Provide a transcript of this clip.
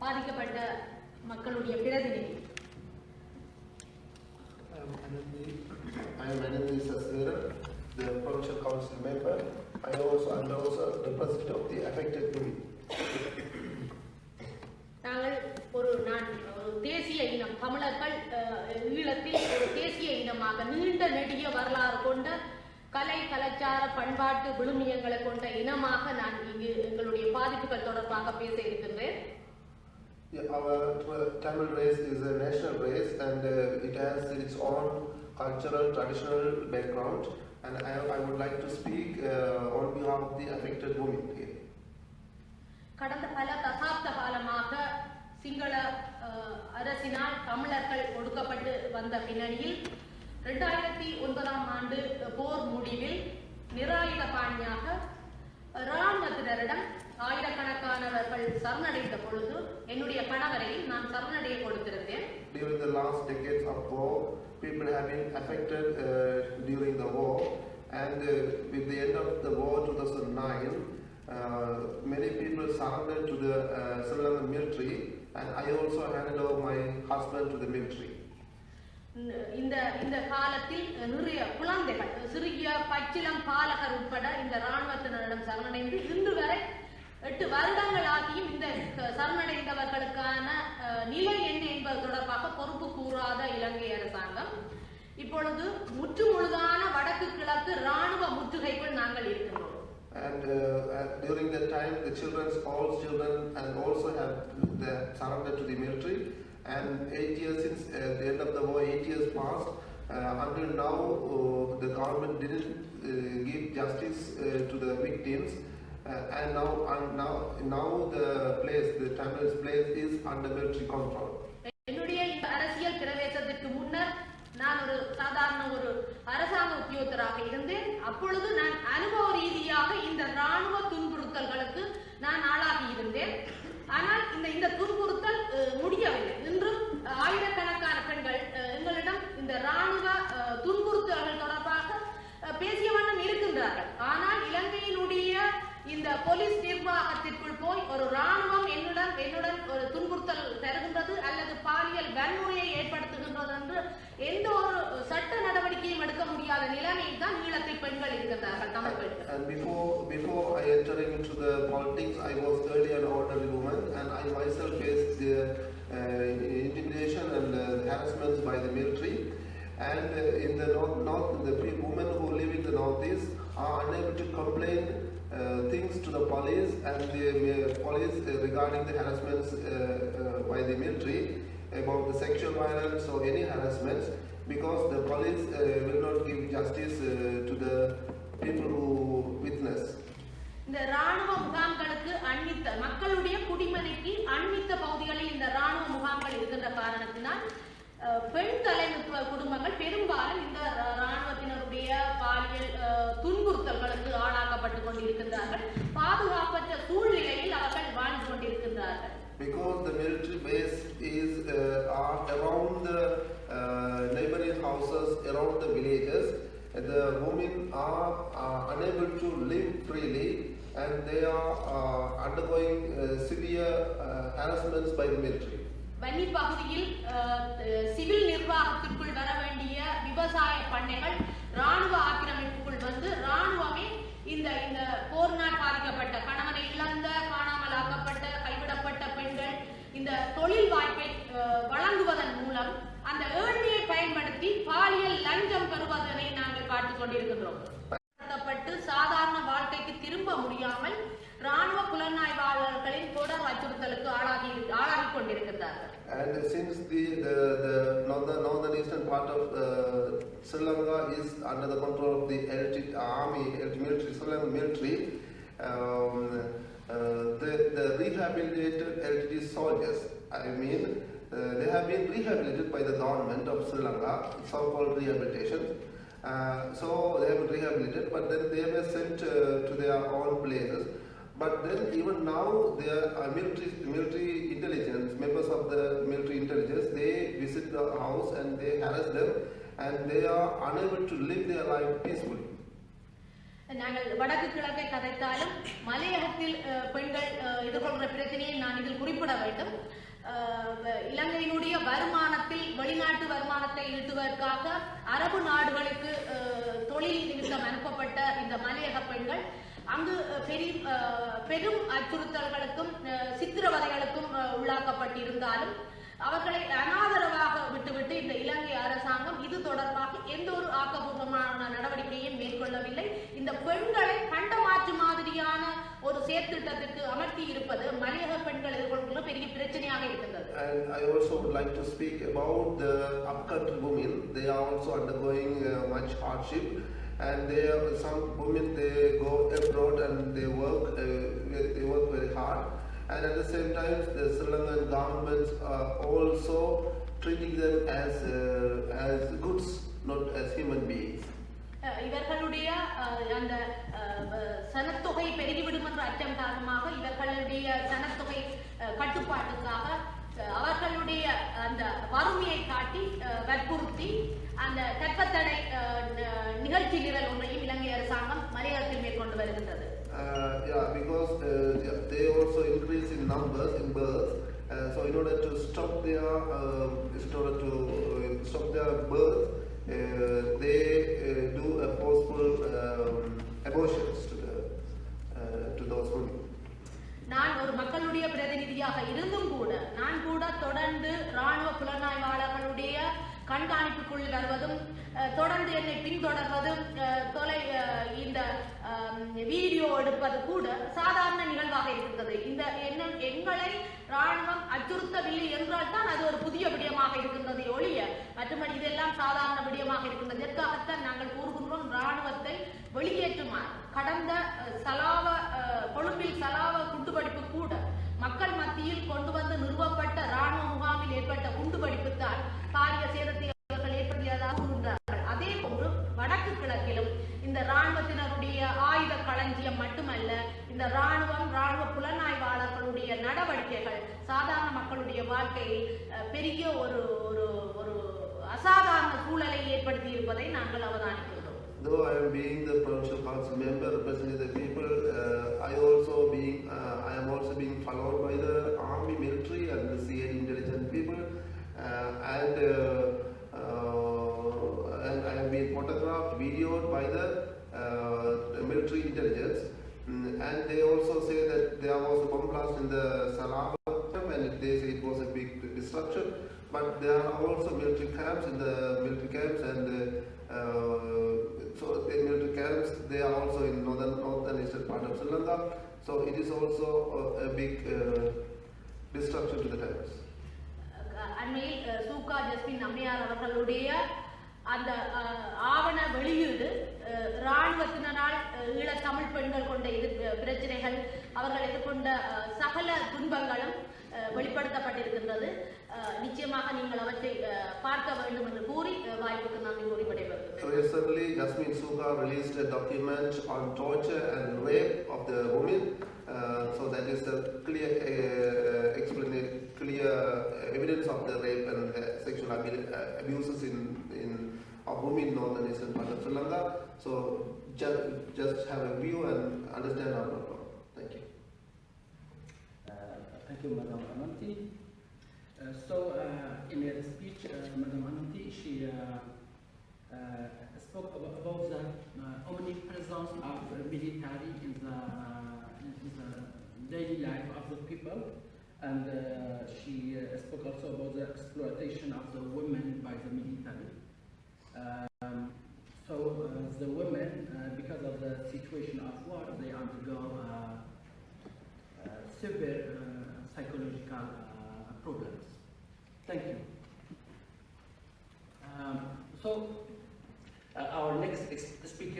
பாதிக்கப்பட்ட மக்களுடைய பிரதிநிதி I'm Anandi, I am Anandi Sasira, the provincial council member. I also, am also representative of the affected community. நாங்கள் ஒரு நான் தேசிய இனம் தமிழர்கள் ஈழத்தில் ஒரு தேசிய இனமாக நீண்ட நெடிய வரலாறு கொண்ட கலை கலாச்சார பண்பாட்டு விழுமியங்களை கொண்ட இனமாக நான் இங்கு எங்களுடைய பாதிப்புகள் தொடர்பாக பேச இருக்கின்றேன் Yeah, our Tamil race is a national race and uh, it has its own cultural, traditional background. And I, I would like to speak uh, on behalf of the affected women here. கடந்த பல தசாப்த காலமாக சிங்கள அரசினால் தமிழர்கள் ஒடுக்கப்பட்டு வந்த பின்னணியில் இரண்டாயிரத்தி ஒன்பதாம் ஆண்டு போர் முடிவில் நிராயுத பாணியாக இராணுவத்தினரிடம் ஆயிரக்கணக்கானவர்கள் சரணடைந்த பொழுது என்னுடைய கணவரையும் நான் சரணடைய கொடுத்திருந்தேன் During the last decades of war, people have been affected uh, during the war, and uh, with the end of the war 2009, uh, many people surrendered to the uh, Sri Lankan military, and I also handed over my husband to the military. இந்த இந்த காலத்தில் நிறைய குழந்தைகள் சிறிய பச்சிளம் பாலகர் உட்பட இந்த இராணுவத்தினரிடம் சரணடைந்து இன்று வரை எட்டு வருடங்கள் ஆகியும் சரணடைந்தவர்களுக்கான அஹ், நிலை என்ன என்பது தொடர்பாக பொறுப்பு கூறாத இலங்கை அரசாங்கம் இப்பொழுது முற்று முழுதான வடக்கு கிழக்கு இராணுவ முற்றுகைக்குள் நாங்கள் இருக்கின்றோம் And uh, uh, during that time, the children's, all children, and also have the surrendered to the military. And eight years since uh, the end of the war, eight years passed. Uh, until now, uh, the government didn't uh, give justice uh, to the victims. Uh, and now, and now, now the place, the Tamil's place, is under military control. என்னுடைய இந்த அரசியல் பிரவேசத்திற்கு முன்னர் நான் ஒரு சாதாரண ஒரு அரசாங்க உத்தியோகத்தராக இருந்தேன் அப்பொழுது நான் அனுபவ ரீதியாக இந்த ராணுவ துன்புறுத்தல்களுக்கு நான் ஆளாகி இருந்தேன் ஆனால் இந்த இந்த துன்புறுத்தல் போலீஸ் நிர்வாகத்திற்குள் போய் ஒரு ராணுவம் என்னுடன் என்னுடன் ஒரு துன்புறுத்தல் தருகின்றது அல்லது பாலியல் வன்முறையை ஏற்படுத்துகின்றது என்று எந்த ஒரு சட்ட நடவடிக்கையும் எடுக்க முடியாத நிலைமையில் தான் ஈழத்தில் பெண்கள் இருக்கின்றார்கள் தமிழ் பெண்கள் before before I entering into the politics, I was earlier an ordinary woman, and I myself faced the uh, intimidation and uh, harassments by the military. And uh, in the north, north, the women who live in the northeast are unable to complain uh, things to the police and the uh, police uh, regarding the harassments uh, uh, by the military about the sexual violence or any harassments because the police uh, will not give justice uh, to the people who witness. இந்த ராணுவ முகாம்களுக்கு பெண் தலைமைத்துவ குடும்பங்கள் பெரும்பாலும் இந்த ரா- ராணுவத்தினருடைய பாலியல் துன்புறுத்தல்களுக்கு ஆளாக்கப்பட்டு கொண்டிருக்கின்றார்கள் பாதுகாப்பற்ற சூழ்நிலையில் அவர்கள் வாழ்ந்து கொண்டிருக்கின்றார்கள் Because the military base is uh, around the uh, neighboring houses, around the villages, the women are, are unable to live freely and they are uh, undergoing uh, severe uh, harassments by the military. Vanni பகுதியில் விவசாய ராணுவ ஆக்கிரமிப்புக்குள் வந்து ராணுவமே இந்த இந்த போர்னால் பாதிக்கப்பட்ட கணவனை இழந்த காணாமல் ஆக்கப்பட்ட கைவிடப்பட்ட பெண்கள் இந்த தொழில் வாய்ப்பை வழங்குவதன் மூலம் அந்த ஏழ்மையை பயன்படுத்தி பாலியல் லஞ்சம் பெறுவதனை நாங்கள் பார்த்துக் கொண்டிருக்கின்றோம். சாதாரண வாழ்க்கைக்கு திரும்ப முடியாமல் ராணுவ புலனாய்வாளர்களின் தொடர் அச்சுறுத்தலுக்கு ஆளாகி ஆளாகி கொண்டிருக்கிறார்கள் And since the, the, the northern, northern eastern part of uh, Sri Lanka under the control of the LT army, LT military, military, um, uh, the, the rehabilitated LTT soldiers, I mean, uh, they have been rehabilitated by the government of Sri Lanka, so-called rehabilitation. Uh, so they have been rehabilitated, but then they were sent uh, to their own places. But then even now, their uh, military, military intelligence, members of the military intelligence, they visit the house and they harass them and they are unable to live their life peacefully. நாங்கள் வடக்கு கிழக்கை கதைத்தாலும் மலையகத்தில் பெண்கள் எதிர்கொள்கிற பிரச்சனையை நான் இதில் குறிப்பிட வேண்டும் இலங்கையினுடைய வருமானத்தில் வெளிநாட்டு வருமானத்தை ஈட்டுவதற்காக அரபு நாடுகளுக்கு தொழில் நிமித்தம் அனுப்பப்பட்ட இந்த மலையக பெண்கள் அங்கு பெரிய பெரும் அச்சுறுத்தல்களுக்கும் சித்திரவதைகளுக்கும் உள்ளாக்கப்பட்டிருந்தாலும் அவர்களை அனாதரவாக விட்டுவிட்டு இந்த இலங்கை அரசாங்கம் இது தொடர்பாக எந்த ஒரு ஆக்கப்பூர்வமான நடவடிக்கையும் மேற்கொள்ளவில்லை இந்த பெண்களை கண்டமாற்று மாதிரியான ஒரு சேர்த்திட்டத்திற்கு அமர்த்தி இருப்பது மலையக பெண்கள் எதிர்கொள்கிற பெரிய பிரச்சனையாக இருக்கின்றது And I also would like to speak about the upcountry women. They are also undergoing uh, much hardship, and they are, some women they go abroad and they work uh, they work very hard, and at the same time the Sri Lankan governments are also treating them as uh, as goods, not as human beings. இவர்களுடைய அந்த சனத்தொகை பெருகிவிடும் என்ற அச்சம் காரணமாக இவர்களுடைய சனத்தொகை கட்டுப்பாட்டுக்காக அவர்களுடைய அந்த வறுமையை காட்டி வற்புறுத்தி அந்த கற்பத்தடை நிகழ்ச்சி நிரல் ஒன்றையும் இலங்கை அரசாங்கம் மலையாளத்தில் மேற்கொண்டு வருகின்றது Uh, yeah, because uh, they also increase in numbers in births. So in order to stop their uh, in order to uh, stop their birth, uh, they uh, do a forceful um, abortions to the uh, to those women. நான் ஒரு மக்களுடைய பிரதிநிதியாக இருந்தும் கூட நான் கூட தொடர்ந்து ராணுவ புலனாய்வாளர்களுடைய கண்காணிப்புக்குள் வருவதும் தொடர்ந்து என்னை பின்தொடர்வதும் தொலை இந்த வீடியோ எடுப்பது கூட சாதாரண நிகழ்வாக இருக்கின்றது இந்த என்ன எங்களை ராணுவம் என்றால் தான் அது ஒரு புதிய விடயமாக இருக்கின்றது ஒழிய மற்றபடி இதெல்லாம் சாதாரண விடயமாக இருக்கின்றது. இதற்காகத்தான் நாங்கள் கூறுகின்றோம் ராணுவத்தை வெளியேற்றுமாறு. கடந்த சலாவ கொழும்பில் சலாவ குண்டுவெடிப்பு கூட மக்கள் மத்தியில் கொண்டு வந்து நிறுவப்பட்ட ராணுவ முகாமில் ஏற்பட்ட குண்டுவெடிப்பு தான் காரிய சேதத்தை அவர்கள் ஏற்படுத்தியதாக கூறுகிறார்கள் அதே போன்று வடக்கு கிழக்கிலும் இந்த ராணுவத்தினருடைய ஆயுத களஞ்சியம் மட்டுமல்ல இந்த ராணுவம் ராணுவ புலனாய்வு நடவடிக்கைகள் சாதாரண மக்களுடைய வாழ்க்கையில் பெரிய ஒரு ஒரு ஒரு அசாதாரண சூழலை ஏற்படுத்தி இருப்பதை நாங்கள் அவதானிக்கிறோம் Though I am being the provincial council member representing the people, uh, I also being uh, I am also being followed by the army, military, and the CN intelligence people, uh, and uh, uh, and I have been photographed, videoed by the, uh, military intelligence, and they also say that there was a bomb blast in the Salama camp, and they say it was a big disruption. But there are also military camps in the military camps and. Uh, so the military camps, they are also in northern, northern eastern part of Sri Lanka. So it is also a, a big uh, destruction to the camps. அஹ் அண்மையில் அஹ், Sooka Jasmine அம்மையார் அவர்களுடைய அந்த அஹ், ஆவண வெளியீடு அஹ், இராணுவத்தினரால் ஈழ தமிழ் பெண்கள் கொண்ட எதிர் பிரச்சனைகள் அவர்கள் எதிர்கொண்ட சகல துன்பங்களும் வெளிப்படுத்தப்பட்டிருக்கின்றது நிச்சயமாக நீங்கள் அவற்றை பார்க்க வேண்டும் என்று கூறி வாய்ப்புக்கு நன்றி கூறி விடைபெறுகிறேன் Recently, Jasmine Suga released a document on torture and rape of the women. Uh, so that is a clear uh, explanation, clear evidence of the rape and uh, sexual abu- uh, abuses in, in women in part of Sri Lanka. So ju- just have a view and understand our problem. Thank you. Uh, Thank you, Madam Ananti. Uh, So, uh, in her speech, uh, Madam Ananti, she uh, spoke about, about the omnipresence of the military in the, in the daily life of the people, and uh, she uh, spoke also about the exploitation of the women by the military. Um, so uh, the women, uh, because of the situation of war, they undergo uh, uh, severe uh, psychological problems. Thank you. Um, so, our next speaker